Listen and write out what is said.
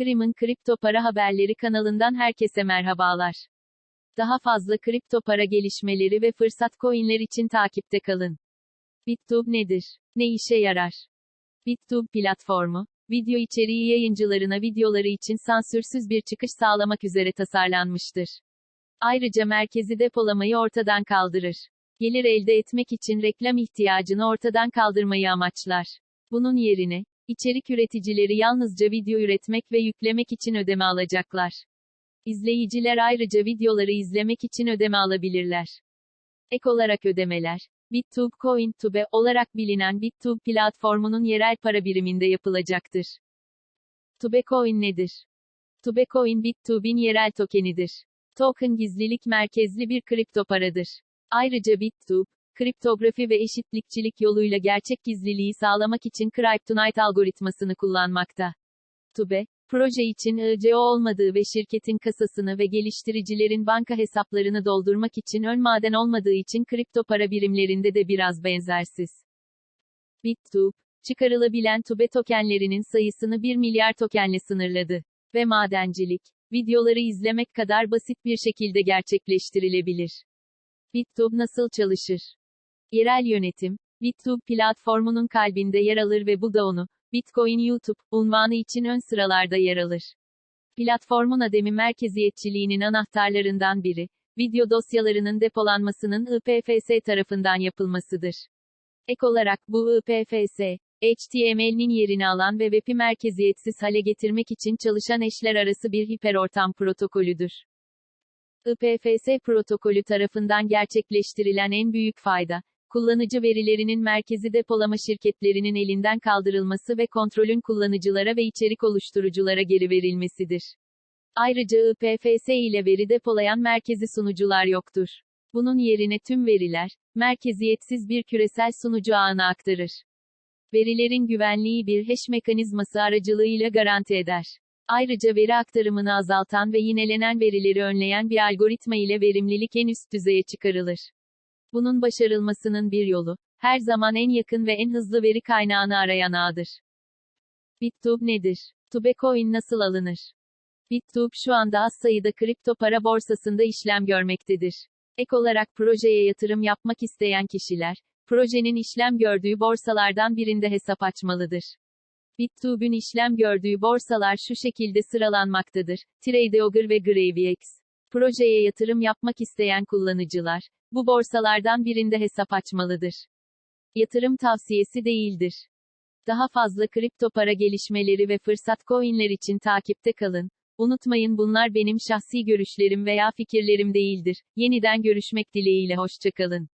Krim'in kripto para haberleri kanalından herkese merhabalar. Daha fazla kripto para gelişmeleri ve fırsat coinler için takipte kalın. BitTube nedir? Ne işe yarar? BitTube platformu, video içeriği yayıncılarına videoları için sansürsüz bir çıkış sağlamak üzere tasarlanmıştır. Ayrıca merkezi depolamayı ortadan kaldırır. Gelir elde etmek için reklam ihtiyacını ortadan kaldırmayı amaçlar. Bunun yerine, içerik üreticileri yalnızca video üretmek ve yüklemek için ödeme alacaklar. İzleyiciler ayrıca videoları izlemek için ödeme alabilirler. Ek olarak ödemeler, BitTube Coin Tube olarak bilinen BitTube platformunun yerel para biriminde yapılacaktır. Tubecoin nedir? Tubecoin BitTube'in yerel tokenidir. Token gizlilik merkezli bir kripto paradır. Ayrıca BitTube, kriptografi ve eşitlikçilik yoluyla gerçek gizliliği sağlamak için Kryptonite algoritmasını kullanmakta. Tube, proje için ICO olmadığı ve şirketin kasasını ve geliştiricilerin banka hesaplarını doldurmak için ön maden olmadığı için kripto para birimlerinde de biraz benzersiz. BitTube, çıkarılabilen Tube tokenlerinin sayısını 1 milyar tokenle sınırladı. Ve madencilik, videoları izlemek kadar basit bir şekilde gerçekleştirilebilir. BitTube nasıl çalışır? Yerel yönetim, BitTube platformunun kalbinde yer alır ve bu da onu, Bitcoin YouTube, unvanı için ön sıralarda yer alır. Platformun ademi merkeziyetçiliğinin anahtarlarından biri, video dosyalarının depolanmasının IPFS tarafından yapılmasıdır. Ek olarak bu IPFS, HTML'nin yerini alan ve web'i merkeziyetsiz hale getirmek için çalışan eşler arası bir hiperortam protokolüdür. IPFS protokolü tarafından gerçekleştirilen en büyük fayda, kullanıcı verilerinin merkezi depolama şirketlerinin elinden kaldırılması ve kontrolün kullanıcılara ve içerik oluşturuculara geri verilmesidir. Ayrıca IPFS ile veri depolayan merkezi sunucular yoktur. Bunun yerine tüm veriler, merkeziyetsiz bir küresel sunucu ağına aktarır. Verilerin güvenliği bir hash mekanizması aracılığıyla garanti eder. Ayrıca veri aktarımını azaltan ve yinelenen verileri önleyen bir algoritma ile verimlilik en üst düzeye çıkarılır. Bunun başarılmasının bir yolu, her zaman en yakın ve en hızlı veri kaynağını arayan ağdır. BitTube nedir? Tubecoin nasıl alınır? BitTube şu anda az sayıda kripto para borsasında işlem görmektedir. Ek olarak projeye yatırım yapmak isteyen kişiler, projenin işlem gördüğü borsalardan birinde hesap açmalıdır. BitTube'ün işlem gördüğü borsalar şu şekilde sıralanmaktadır. TradeOgre ve GravyX. Projeye yatırım yapmak isteyen kullanıcılar, bu borsalardan birinde hesap açmalıdır. Yatırım tavsiyesi değildir. Daha fazla kripto para gelişmeleri ve fırsat coinler için takipte kalın. Unutmayın bunlar benim şahsi görüşlerim veya fikirlerim değildir. Yeniden görüşmek dileğiyle hoşçakalın.